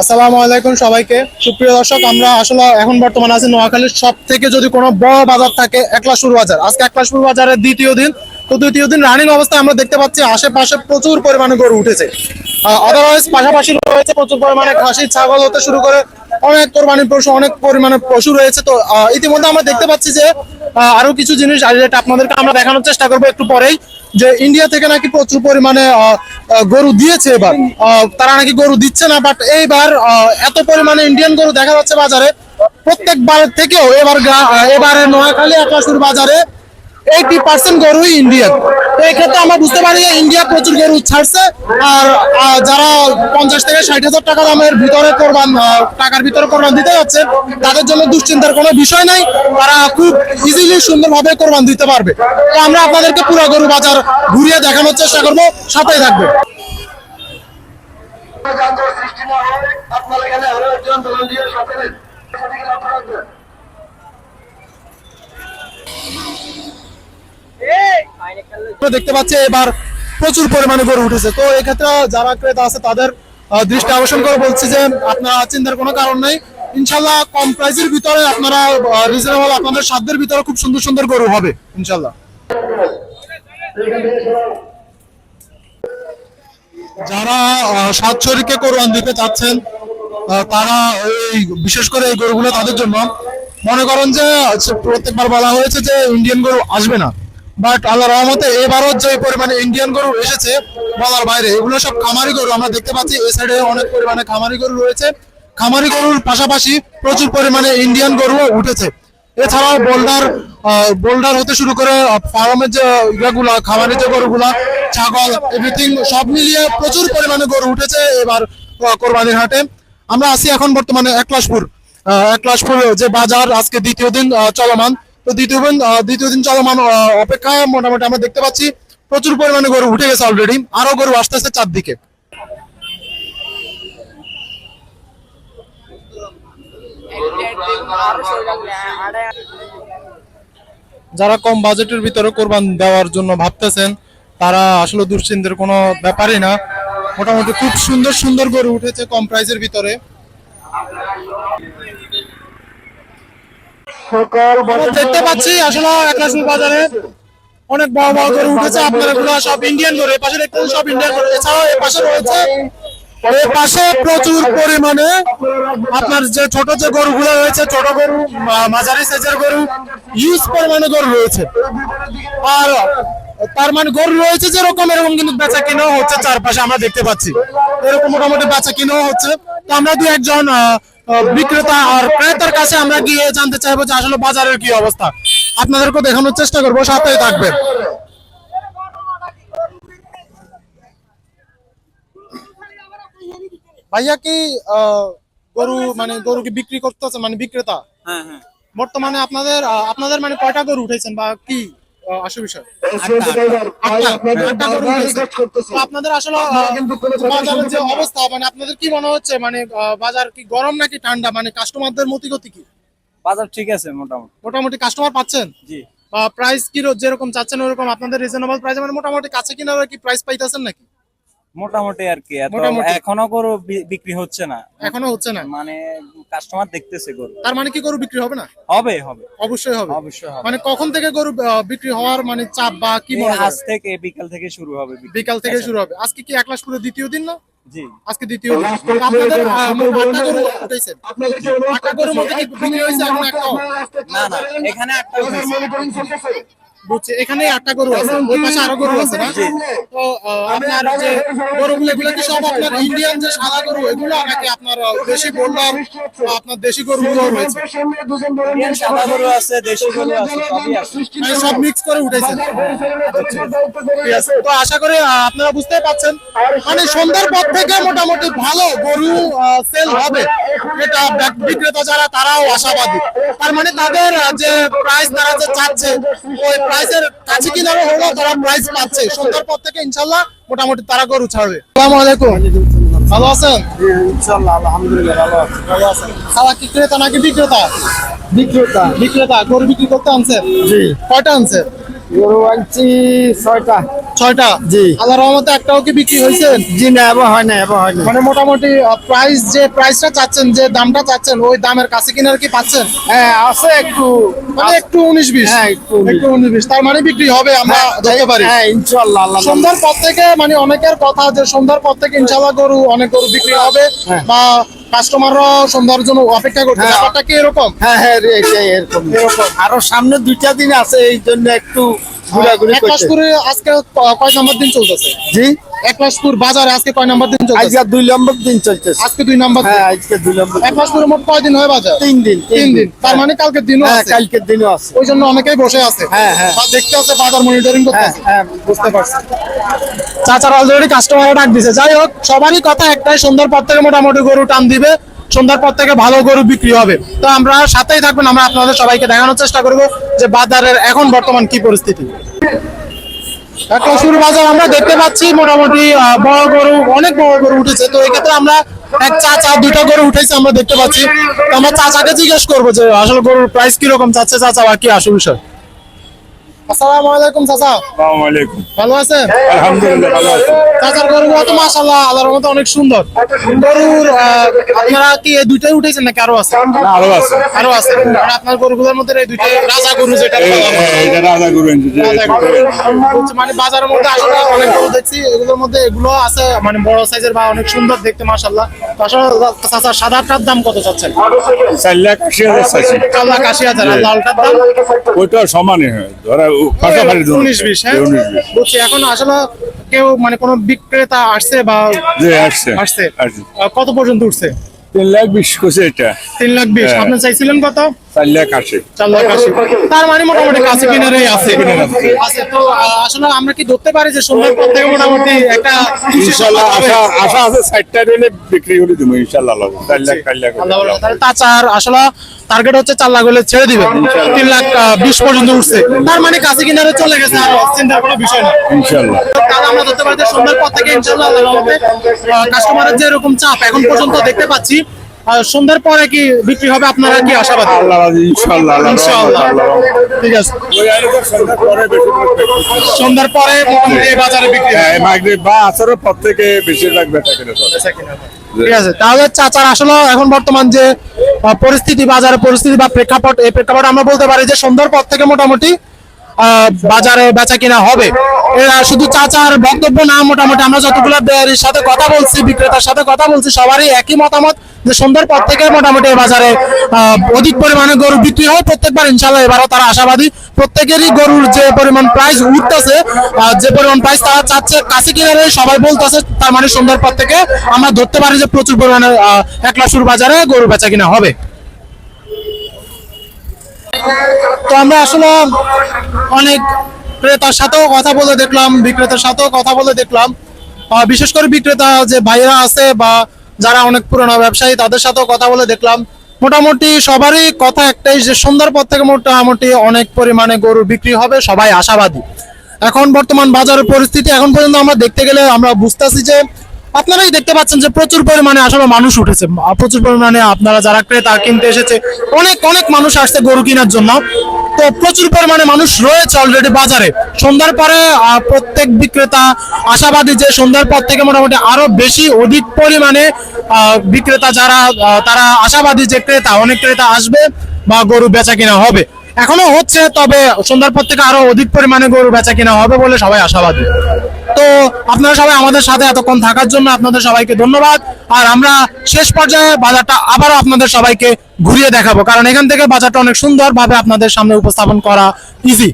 আসসালামু আলাইকুম সবাইকে। সুপ্রিয় দর্শক, আমরা আসলে এখন বর্তমানে আছি নোয়াখালীর সব থেকে যদি কোনো বড় বাজার থাকে একলাশপুর বাজার। আজকে একলাশপুর বাজারের দ্বিতীয় দিন। তো দ্বিতীয় দিন রানিং অবস্থায় আমরা দেখতে পাচ্ছি, আশেপাশে প্রচুর পরিমাণে গরু উঠেছে। আদারওয়াইজ পাশাপাশি রয়েছে প্রচুর পরিমাণে খাসি, ছাগল হতে শুরু করে অনেক কোরবানির পশু, অনেক পরিমাণে পশু রয়েছে। তো ইতিমধ্যে আমরা দেখতে পাচ্ছি যে আরও কিছু জিনিস আপনাদেরকে আমরা দেখানোর চেষ্টা করব একটু পরেই। যে ইন্ডিয়া থেকে নাকি প্রচুর পরিমাণে গরু দিয়েছে এবার। তারা নাকি গরু দিচ্ছে না বাট এইবার এত পরিমাণে ইন্ডিয়ান গরু দেখা যাচ্ছে বাজারে। প্রত্যেকবার থেকেও এবার এবারে নোয়াখালী, আকাশুর বাজারে এইটি পার্সেন্ট গরুই ইন্ডিয়ান তো এই ক্ষেত্রে আমরা বুঝতে পারি যে ইন্ডিয়া প্রচুর গরু ছাড়ছে আর যারা পঞ্চাশ থেকে ষাট হাজার টাকা দামের ভিতরে কোরবান টাকার ভিতরে কোরবান দিতে যাচ্ছে, তাদের জন্য দুশ্চিন্তার কোনো বিষয় নাই তারা খুব ইজিলি সুন্দরভাবে কোরবান দিতে পারবে তো আমরা আপনাদেরকে পুরো গরু বাজার ঘুরিয়ে দেখানোর চেষ্টা করব, সাথেই থাকবে আপনারা এখানে আরও একজন ভলান্টিয়ার সাথে নেন। দেখতে পাচ্ছি এবার প্রচুর পরিমাণে গরু উঠেছে। তো এক্ষেত্রে যারা ক্রেতা আছে, তাদের দৃষ্টি আকর্ষণ করে বলছি যে আপনারা চিন্তার কোনো কারণ নাই। ইনশাল্লাহ কম প্রাইসের ভিতরে আপনারা রিজনেবল আপনাদের সাধ্যের ভিতরে খুব সুন্দর সুন্দর গরু হবে, ইনশাল্লাহ। যারা সাত শরীরকে কোরবান দিতে চাচ্ছেন তারা এই, বিশেষ করে এই গরুগুলো তাদের জন্য মনে করেন যে প্রত্যেকবার বলা হয়েছে যে ইন্ডিয়ান গরু আসবে না। বাট আল্লাহ রহমতে এবারও যে পরিমাণে ইন্ডিয়ান গরু এসেছে বলার বাইরে, এগুলো সব খামারি গরু, আমরা দেখতে পাচ্ছি এই সাইডে অনেক পরিমাণে খামারি গরু রয়েছে। খামারি গরুর পাশাপাশি প্রচুর পরিমাণে ইন্ডিয়ান গরুও উঠেছে। এছাড়াও বোল্ডার বোল্ডার হতে শুরু করে ফার্মের যে ইয়েগুলা খামারের যে গরুগুলা, ছাগল এভরিথিং সব মিলিয়ে প্রচুর পরিমাণে গরু উঠেছে এবার কোরবানির হাটে। আমরা আছি এখন বর্তমানে একলাশপুর একলাশপুর যে বাজার আজকে দ্বিতীয় দিন চলমান। তো দ্বিতীয় দিন দ্বিতীয় দিন চলমান আহ, অপেক্ষায় মোটামুটি আমরা দেখতে পাচ্ছি প্রচুর পরিমাণে গরু উঠে গেছে অলরেডি আরও গরু আসতেছে চারদিকে। যারা কম বাজেটের ভিতরে কোরবান দেওয়ার জন্য ভাবতেছেন তারা আসলে দুশ্চিন্তার কোনো ব্যাপারই না। মোটামুটি খুব সুন্দর সুন্দর গরু উঠেছে কম প্রাইসের ভিতরে সকল আমরা দেখতে পাচ্ছি আসলে একলাশপুর বাজারে অনেক বড় বড় গরু উঠেছে আপনার এগুলো সব ইন্ডিয়ান এই পাশে দেখতে সব ইন্ডিয়ান গরু এছাড়াও পাশে রয়েছে এই পাশে প্রচুর পরিমাণে আপনার যে ছোট যে গরু গরুগুলো রয়েছে ছোট গরু মাঝারি সাইজের গরু ইউজ পরিমাণে গরু রয়েছে। আর তার মানে গরু রয়েছে যেরকম এরকম কিন্তু বেচা কিনাও হচ্ছে চারপাশে আমরা দেখতে পাচ্ছি। এরকম মোটামুটি বেচা কিনাও হচ্ছে। তো আমরা দু একজন আহ, বিক্রেতা আর ক্রেতার কাছে আমরা গিয়ে জানতে চাইব যে আসলে বাজারের কি অবস্থা। আপনাদেরকে দেখানোর চেষ্টা করব সাথেই থাকবেন। ভাইয়া কি আহ, গরু মানে গরু কি বিক্রি করতেছে মানে বিক্রেতা? হ্যাঁ হ্যাঁ। বর্তমানে আপনাদের আপনাদের মানে কয়টা গরু উঠেছেন বা কি? আসল বিষয়। আপনাদের আসলে বাজারের যে অবস্থা মানে আপনাদের কি মনে হচ্ছে মানে আহ, বাজার কি গরম নাকি ঠান্ডা? মানে কাস্টমারদের মতিগতি কি? বাজার ঠিক আছে মোটামুটি। মোটামুটি কাস্টমার পাচ্ছেন? জি। প্রাইস কি যেরকম চাচ্ছেন ওরকম আপনাদের রিজনেবল প্রাইস মানে মোটামুটি কাছে কিনা কি প্রাইস পাইতেছেন নাকি? মোটামুটি আর কি এত এখনও গরু বিক্রি হচ্ছে না। এখনও হচ্ছে না? মানে কাস্টমার দেখতেছে গরু। তার মানে কি গরু বিক্রি হবে না? হবে হবে। অবশ্যই হবে। অবশ্যই হবে। মানে কখন থেকে গরু বিক্রি হওয়ার মানে চাপ বা কি মনে আজ থেকে বিকাল থেকে শুরু হবে বিকাল থেকে শুরু হবে। আজকে কি এক লাখ পুরো দ্বিতীয় দিন না? জি। আজকে দ্বিতীয় দিন। আপনাদের আহ, গরু মধ্যে কি বিক্রি হয়েছে এখন একটাও? না না এখানে একটা। বুঝছি এখানে আটটা গরু আছে ওই পাশে আরও গরু আছে না? তো আপনার যে গরুগুলো এগুলো কি সব আপনার ইন্ডিয়ান যে সাদা গরু এগুলো নাকি আপনার দেশি বোল্ডার আপনার দেশি গরুগুলো রয়েছে? সাদা গরু আছে দেশি গরু আছে সবই আছে। মানে সব মিক্স করে উঠেছে। তো আশা করি আপনারা বুঝতেই পাচ্ছেন মানে সন্ধ্যার পর থেকে মোটামুটি ভালো গরু সেল হবে। এটা বিক্রেতা যারা তারাও আশাবাদী। তার মানে তাদের যে প্রাইস তারা যে চাচ্ছে ওই প্রাইসের কাছে কি কিনারও হলো তারা প্রাইস পাচ্ছে। সন্ধ্যার পর থেকে ইনশাল্লাহ মোটামুটি তারা গরু ছাড়বে। আসসালামু আলাইকুম। ভালো আছেন? ইনশাআল্লাহ আলহামদুলিল্লাহ ভালো আছি। ভালো আছেন। খাওয়া কি ক্রেতা নাকি বিক্রেতা? বিক্রেতা। বিক্রেতা গরু বিক্রি করতে আনছেন? জি। কয়টা আনছেন? গরু আনছি ছয়টা। ছয়টা? জি। আল্লাহ রহমতে একটাও কি বিক্রি হয়েছে? জি না এবার হয় না এবার হয় না। মানে মোটামুটি প্রাইস যে প্রাইসটা চাচ্ছেন যে দামটা চাচ্ছেন ওই দামের কাছে কিনার কি পাচ্ছেন? হ্যাঁ আছে একটু। মানে একটু উনিশ বিশ। হ্যাঁ, একটু উনিশ। বিশ। তার মানে বিক্রি হবে আমরা ধরতে পারি। হ্যাঁ ইনশাল্লাহ আল্লাহ সন্ধ্যার পর থেকে মানে অনেকের কথা যে সন্ধ্যার পর থেকে ইনশাল্লাহ গরু অনেক গরু বিক্রি হবে। হ্যাঁ। বা কাস্টমাররা সন্ধ্যার জন্য অপেক্ষা করছে। হ্যাঁ। ব্যাপারটা কি এরকম? হ্যাঁ হ্যাঁ এটাই এরকম। এরকম। আরও সামনে দুইটা দিন আছে এই জন্য একটু ঘোরাঘুরি করতে আজকে কয় নম্বর দিন চলতেছে? জি? একলাশপুর বাজারে আজকে কয় নম্বর দিন চলতেছে? আজকে দুই নম্বর দিন চলতেছে। আজকে দুই নম্বর হ্যাঁ আজকে দুই নম্বর একলাশপুরে মোট কয় দিন হয় বাজার? তিন দিন তিন দিন। তার মানে কালকে দিনও হ্যাঁ আছে। কালকের দিনও আছে। ওই জন্য অনেকেই বসে আছে। হ্যাঁ, হ্যাঁ। দেখতে আছে বাজার মনিটরিং করতে হ্যাঁ আছে। হ্যাঁ বুঝতে পারছি। চাচার অলরেডি কাস্টমার ডাক দিছে। যাই হোক সবারই কথা একটাই সন্ধ্যার পর থেকে মোটামুটি গরু টান দিবে। সন্ধ্যার পর থেকে ভালো গরু বিক্রি হবে। তো আমরা সাথেই থাকবেন আমরা আপনাদের সবাইকে দেখানোর চেষ্টা করব যে বাজারের এখন বর্তমান কি পরিস্থিতি। শুরু বাজার আমরা দেখতে পাচ্ছি মোটামুটি বড় গরু, অনেক বড় গরু উঠেছে। তো এক্ষেত্রে ক্ষেত্রে আমরা এক চাচা, দুটা গরু উঠেছে আমরা দেখতে পাচ্ছি। আমরা চাচাকে জিজ্ঞেস করব যে, আসলে গরুর প্রাইস কীরকম চাচ্ছে? চাচা বা কি আসল বিষয়? আসসালামু আলাইকুম চাচা। আসসালামু আলাইকুম। ভালো আছেন? আলহামদুলিল্লাহ ভালো আছি। চাচার গরুগুলো তো মাশাল্লাহ আল্লাহর অনেক সুন্দর। গরুর আপনারা কি এই দুইটাই উঠেছেন নাকি আরও আছে? না, আরও আছে। আরও আছে। আর আপনার গরুগুলোর মধ্যে এই দুইটাই রাজা গরু যেটা এই- বলা। এই- এটা রাজা গুরু এনেছে, যে- রাজা গরু। মানে বাজারের মধ্যে আসলে অনেক গরু দেখছি এগুলোর মধ্যে এগুলো আছে মানে বড় সাইজের বা অনেক সুন্দর দেখতে আসলে চাচা সাদাটার দাম কত চাচ্ছেন? চার লাখ আশি হাজার চাইছি। চার লাখ আশি হাজার। লালটার দাম? ওইটা সমানই হয়। ধরা। উনিশ বিশ হ্যাঁ? বুঝছি এখন আসলে কেউ মানে কোনো বিক্রেতা আসছে বা আসছে। আসছে? কত পর্যন্ত উঠছে? তিন লাখ বিশ করছে এটা। তিন লাখ বিশ। আপনার আপনি চাইছিলেন কত? চার লাখ আশি তার মানে মোটামুটি কাছে কিনারেই আছে। আছে তো আসলে আমরা কি ধরতে পারি যে সন্ধ্যার পর থেকে মোটামুটি একটা ইনশাল্লাহ আশা আশা আছে ষাটটা রেলে বিক্রি করে দেবো ইনশাল্লাহ চার লাখ চার লাখ আল্লাহ বলে, তাহলে আসলে টার্গেট হচ্ছে চার লাখ হলে ছেড়ে দিবেন। তিন লাখ বিশ পর্যন্ত উঠছে। তার মানে কাছে কিনারে চলে গেছে আর চিন্তার কোনো বিষয় না। ইনশাল্লাহ তাহলে আমরা ধরতে পারি যে সন্ধ্যার পর থেকে ইনশাল্লাহ আল্লাহর রহমতে, আহ, কাস্টমারের যে এরকম চাপ এখন পর্যন্ত দেখতে পাচ্ছি সন্ধ্যার পরে কি বিক্রি হবে আপনারা কি আশাবাদী? আল্লাহ রাজি, ইনশাআল্লাহ ঠিক আছে। বেশি। সন্ধ্যার পরে মোটামুটি এই বাজারে বিক্রি হবে। হ্যাঁ, মাগরিব বা আসরের পর থেকে বেশিরভাগ বেচা কিনে ঠিক আছে তাহলে চাচার আসলে এখন বর্তমান যে পরিস্থিতি বাজারের পরিস্থিতি বা প্রেক্ষাপট এই প্রেক্ষাপট আমরা বলতে পারি যে সন্ধ্যার পর থেকে মোটামুটি আহ, বাজারে বেচা কিনা হবে। শুধু চাচার বক্তব্য না মোটামুটি আমরা যতগুলো বেয়ারির সাথে কথা বলছি বিক্রেতার সাথে কথা বলছি সবারই একই মতামত। যে সন্ধ্যার পর থেকে মোটামুটি বাজারে অধিক পরিমাণে গরু বিক্রি হয়। প্রত্যেকবার ইনশাল্লাহ এবারও তারা আশাবাদী। প্রত্যেকেরই গরুর যে পরিমাণ প্রাইস উঠতেছে যে পরিমাণ প্রাইস তারা চাচ্ছে কাছে কিনারে সবাই বলতেছে তার মানে সন্ধ্যার পর থেকে আমরা ধরতে পারি যে প্রচুর পরিমাণে আহ, একলাশুর বাজারে গরু বেচা কিনা হবে। তো আমরা আসলে অনেক ক্রেতার সাথেও কথা বলে দেখলাম বিক্রেতার সাথেও কথা বলে দেখলাম। বিশেষ করে বিক্রেতা যে ভাইরা আছে বা যারা অনেক পুরনো ব্যবসায়ী, তাদের সাথেও কথা বলে দেখলাম। মোটামুটি সবারই কথা একটাই যে, সন্ধ্যার পর থেকে মোটামুটি অনেক পরিমাণে গরু বিক্রি হবে, সবাই আশাবাদী। এখন বর্তমান বাজারের পরিস্থিতি, এখন পর্যন্ত আমরা দেখতে গেলে আমরা বুঝতেছি যে, আপনারাই দেখতে পাচ্ছেন যে, প্রচুর পরিমাণে আসলে মানুষ উঠেছে। প্রচুর পরিমাণে আপনারা যারা ক্রেতা কিনতে এসেছে, অনেক অনেক মানুষ আসছে গরু কেনার জন্য। তো প্রচুর পরিমাণে মানুষ রয়েছে অলরেডি বাজারে। সন্ধ্যার পরে প্রত্যেক বিক্রেতা আশাবাদী যে সন্ধ্যার পর থেকে মোটামুটি আরও বেশি অধিক পরিমাণে বিক্রেতা যারা তারা আশাবাদী যে ক্রেতা, অনেক ক্রেতা আসবে বা গরু বেচা কিনা হবে। এখনও হচ্ছে, তবে সন্ধ্যার পর থেকে আরও অধিক পরিমাণে গরু বেচা কিনা হবে বলে সবাই আশাবাদী। তো আপনারা সবাই আমাদের সাথে এতক্ষণ থাকার জন্য আপনাদের সবাইকে ধন্যবাদ। আর আমরা শেষ পর্যায়ে বাজারটা আবারও আপনাদের সবাইকে ঘুরিয়ে দেখাবো। কারণ এখান থেকে বাজারটা অনেক সুন্দরভাবে আপনাদের সামনে উপস্থাপন করা ইজি